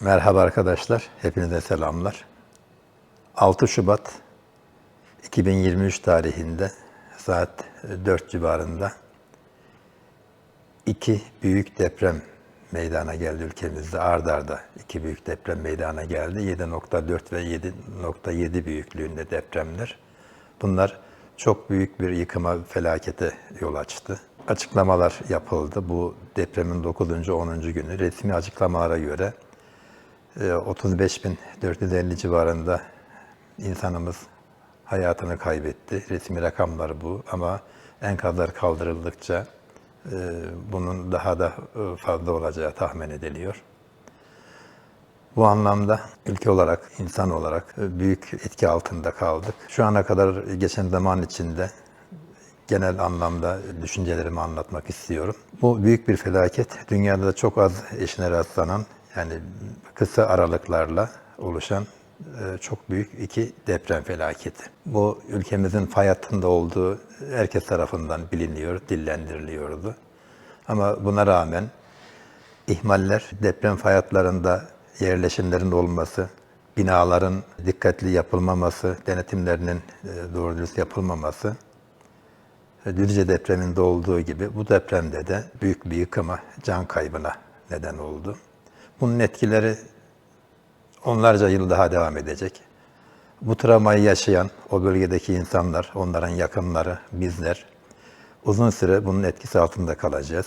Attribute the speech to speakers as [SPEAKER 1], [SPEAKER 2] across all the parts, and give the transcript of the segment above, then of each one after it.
[SPEAKER 1] Merhaba arkadaşlar, hepinize selamlar. 6 Şubat 2023 tarihinde saat 4 civarında iki büyük deprem meydana geldi ülkemizde. Ard arda iki büyük deprem meydana geldi. 7.4 ve 7.7 büyüklüğünde depremler. Bunlar çok büyük bir yıkıma, felakete yol açtı. Açıklamalar yapıldı. Bu depremin 9. 10. günü resmi açıklamalara göre 35.450 civarında insanımız hayatını kaybetti. Resmi rakamlar bu ama enkazlar kaldırıldıkça e, bunun daha da e, fazla olacağı tahmin ediliyor. Bu anlamda ülke olarak, insan olarak e, büyük etki altında kaldık. Şu ana kadar geçen zaman içinde genel anlamda düşüncelerimi anlatmak istiyorum. Bu büyük bir felaket. Dünyada da çok az eşine rastlanan, yani kısa aralıklarla oluşan e, çok büyük iki deprem felaketi. Bu ülkemizin fay hattında olduğu herkes tarafından biliniyor, dillendiriliyordu. Ama buna rağmen ihmaller, deprem fay hatlarında yerleşimlerin olması, binaların dikkatli yapılmaması, denetimlerinin e, doğru dürüst yapılmaması, e, Düzce depreminde olduğu gibi bu depremde de büyük bir yıkıma, can kaybına neden oldu. Bunun etkileri onlarca yıl daha devam edecek. Bu travmayı yaşayan o bölgedeki insanlar, onların yakınları, bizler uzun süre bunun etkisi altında kalacağız.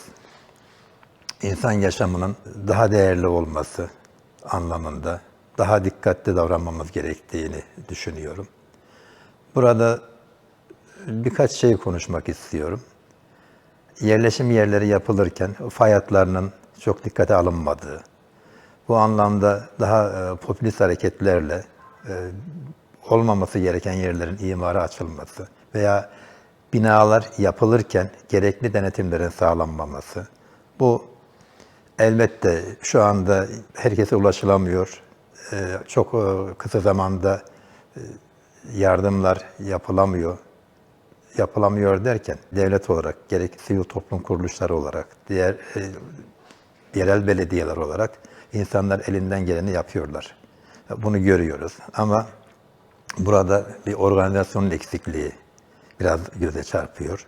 [SPEAKER 1] İnsan yaşamının daha değerli olması anlamında daha dikkatli davranmamız gerektiğini düşünüyorum. Burada birkaç şey konuşmak istiyorum. Yerleşim yerleri yapılırken fay hatlarının çok dikkate alınmadığı, bu anlamda daha e, popülist hareketlerle e, olmaması gereken yerlerin imara açılması veya binalar yapılırken gerekli denetimlerin sağlanmaması. Bu elbette şu anda herkese ulaşılamıyor. E, çok e, kısa zamanda e, yardımlar yapılamıyor. Yapılamıyor derken devlet olarak, gerek sivil toplum kuruluşları olarak, diğer e, yerel belediyeler olarak insanlar elinden geleni yapıyorlar. Bunu görüyoruz. Ama burada bir organizasyonun eksikliği biraz göze çarpıyor.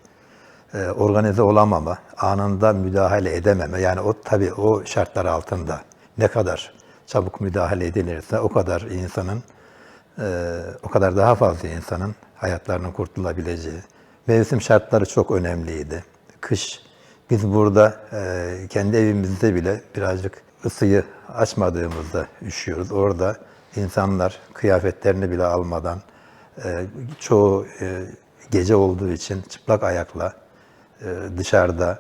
[SPEAKER 1] Ee, organize olamama, anında müdahale edememe, yani o tabii o şartlar altında ne kadar çabuk müdahale edilirse o kadar insanın, e, o kadar daha fazla insanın hayatlarının kurtulabileceği. Mevsim şartları çok önemliydi. Kış, biz burada e, kendi evimizde bile birazcık ısıyı açmadığımızda üşüyoruz. Orada insanlar kıyafetlerini bile almadan e, çoğu e, gece olduğu için çıplak ayakla e, dışarıda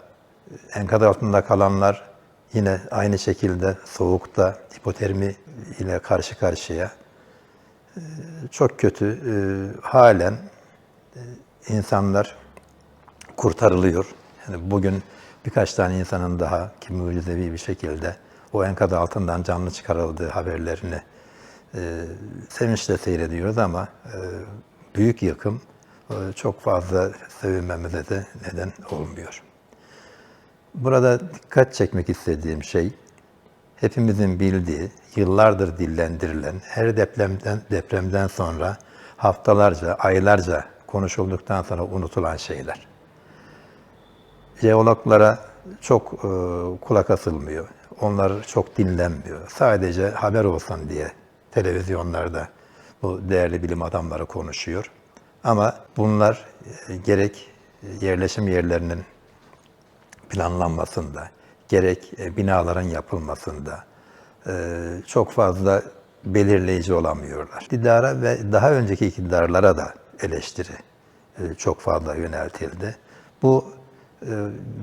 [SPEAKER 1] enkaz altında kalanlar yine aynı şekilde soğukta hipotermi ile karşı karşıya çok kötü halen insanlar kurtarılıyor. Yani bugün birkaç tane insanın daha ki mucizevi bir şekilde o enkaz altından canlı çıkarıldığı haberlerini e, sevinçle seyrediyoruz ama e, büyük yıkım e, çok fazla sevinmemize de neden olmuyor. Burada dikkat çekmek istediğim şey, hepimizin bildiği, yıllardır dillendirilen, her depremden, depremden sonra haftalarca, aylarca konuşulduktan sonra unutulan şeyler. Jeologlara çok e, kulak asılmıyor. Onlar çok dinlenmiyor. Sadece haber olsun diye televizyonlarda bu değerli bilim adamları konuşuyor. Ama bunlar e, gerek yerleşim yerlerinin planlanmasında, gerek e, binaların yapılmasında e, çok fazla belirleyici olamıyorlar. İktidara ve daha önceki iktidarlara da eleştiri çok fazla yöneltildi. Bu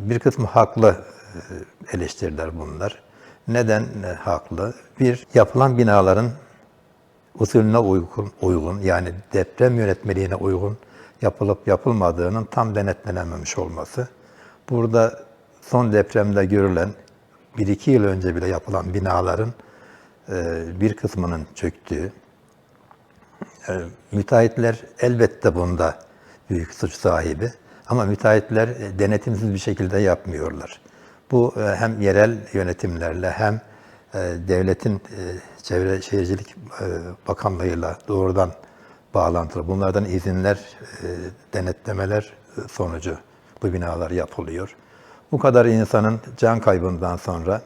[SPEAKER 1] bir kısmı haklı eleştiriler bunlar. Neden haklı? Bir, yapılan binaların usulüne uygun, uygun yani deprem yönetmeliğine uygun yapılıp yapılmadığının tam denetlenememiş olması. Burada son depremde görülen bir iki yıl önce bile yapılan binaların e, bir kısmının çöktüğü, e, müteahhitler elbette bunda büyük suç sahibi ama müteahhitler e, denetimsiz bir şekilde yapmıyorlar. Bu hem yerel yönetimlerle hem e, devletin e, Çevre Şehircilik e, Bakanlığı'yla doğrudan bağlantılı. Bunlardan izinler, e, denetlemeler e, sonucu bu binalar yapılıyor. Bu kadar insanın can kaybından sonra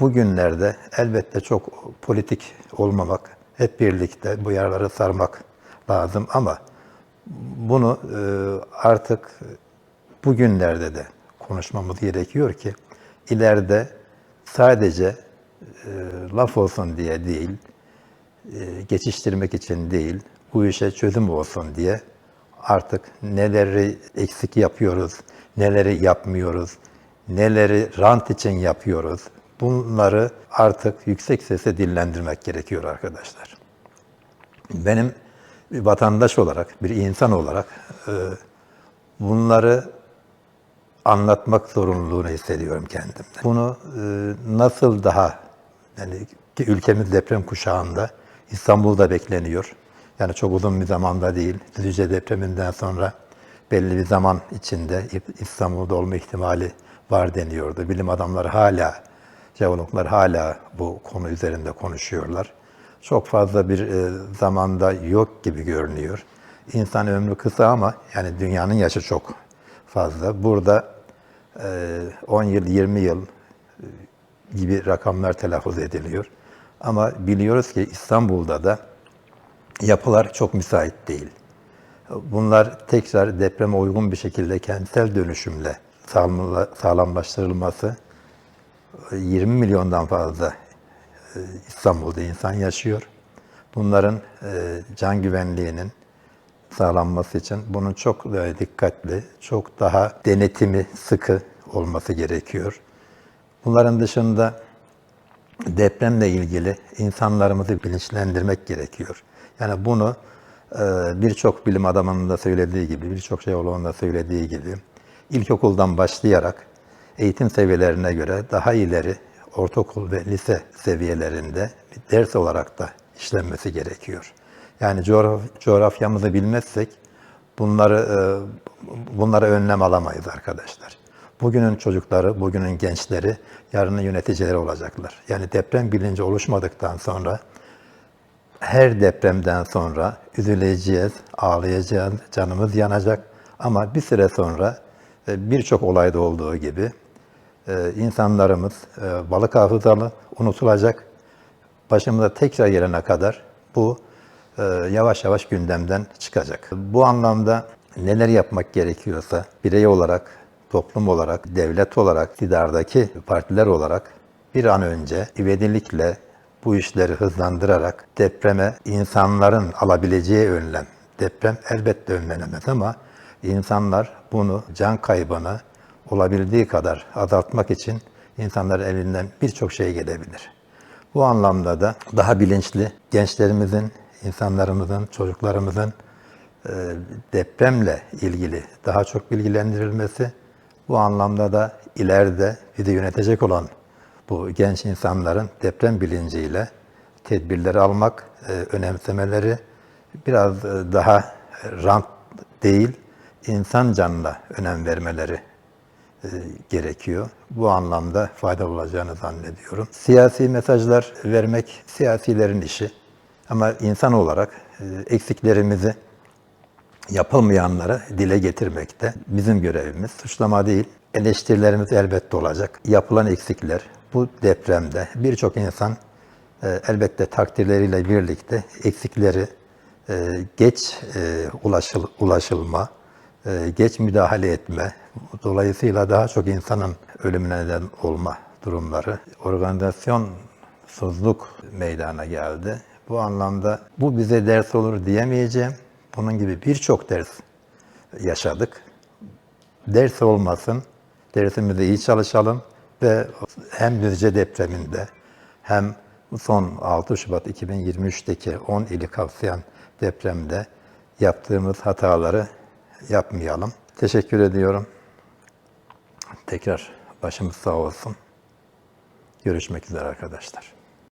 [SPEAKER 1] bugünlerde elbette çok politik olmamak, hep birlikte bu yerleri sarmak lazım ama bunu e, artık bugünlerde de konuşmamız gerekiyor ki ileride sadece e, laf olsun diye değil, e, geçiştirmek için değil, bu işe çözüm olsun diye artık neleri eksik yapıyoruz, neleri yapmıyoruz, neleri rant için yapıyoruz. Bunları artık yüksek sesle dillendirmek gerekiyor arkadaşlar. Benim bir vatandaş olarak, bir insan olarak e, bunları anlatmak zorunluluğunu hissediyorum kendimde. Bunu e, nasıl daha, yani ki ülkemiz deprem kuşağında, İstanbul'da bekleniyor. Yani çok uzun bir zamanda değil, Düzce depreminden sonra belli bir zaman içinde İstanbul'da olma ihtimali var deniyordu. Bilim adamları hala, jeologlar hala bu konu üzerinde konuşuyorlar. Çok fazla bir e, zamanda yok gibi görünüyor. İnsan ömrü kısa ama yani dünyanın yaşı çok fazla. Burada 10 yıl, 20 yıl e, gibi rakamlar telaffuz ediliyor. Ama biliyoruz ki İstanbul'da da yapılar çok müsait değil. Bunlar tekrar depreme uygun bir şekilde kentsel dönüşümle sağlamlaştırılması 20 milyondan fazla e, İstanbul'da insan yaşıyor. Bunların e, can güvenliğinin sağlanması için bunun çok dikkatli, çok daha denetimi sıkı olması gerekiyor. Bunların dışında depremle ilgili insanlarımızı bilinçlendirmek gerekiyor. Yani bunu e, birçok bilim adamının da söylediği gibi, birçok jeoloğun da söylediği gibi ilkokuldan başlayarak eğitim seviyelerine göre daha ileri ortaokul ve lise seviyelerinde ders olarak da işlenmesi gerekiyor. Yani coğraf coğrafyamızı bilmezsek bunları e, bunlara önlem alamayız arkadaşlar. Bugünün çocukları, bugünün gençleri yarının yöneticileri olacaklar. Yani deprem bilinci oluşmadıktan sonra her depremden sonra üzüleceğiz, ağlayacağız, canımız yanacak. Ama bir süre sonra e, birçok olayda olduğu gibi e, insanlarımız balık hafızalı unutulacak. Başımıza tekrar gelene kadar bu yavaş yavaş gündemden çıkacak. Bu anlamda neler yapmak gerekiyorsa birey olarak, toplum olarak, devlet olarak, iktidardaki partiler olarak bir an önce ivedilikle bu işleri hızlandırarak depreme insanların alabileceği önlem, deprem elbette önlenemez ama insanlar bunu can kaybını olabildiği kadar azaltmak için insanların elinden birçok şey gelebilir. Bu anlamda da daha bilinçli gençlerimizin, insanlarımızın, çocuklarımızın e, depremle ilgili daha çok bilgilendirilmesi, bu anlamda da ileride bizi yönetecek olan bu genç insanların deprem bilinciyle tedbirleri almak, e, önemsemeleri biraz e, daha rant değil, insan canına önem vermeleri gerekiyor. Bu anlamda faydalı olacağını zannediyorum. Siyasi mesajlar vermek siyasilerin işi. Ama insan olarak eksiklerimizi yapılmayanları dile getirmek de bizim görevimiz. Suçlama değil, eleştirilerimiz elbette olacak. Yapılan eksikler, bu depremde birçok insan e, elbette takdirleriyle birlikte eksikleri e, geç e, ulaşıl, ulaşılma, e, geç müdahale etme, dolayısıyla daha çok insanın ölümüne neden olma durumları, organizasyonsuzluk meydana geldi. Bu anlamda bu bize ders olur diyemeyeceğim. Bunun gibi birçok ders yaşadık. Ders olmasın, dersimizi iyi çalışalım ve hem Düzce depreminde hem son 6 Şubat 2023'teki 10 ili kapsayan depremde yaptığımız hataları yapmayalım. Teşekkür ediyorum. Tekrar başımız sağ olsun. Görüşmek üzere arkadaşlar.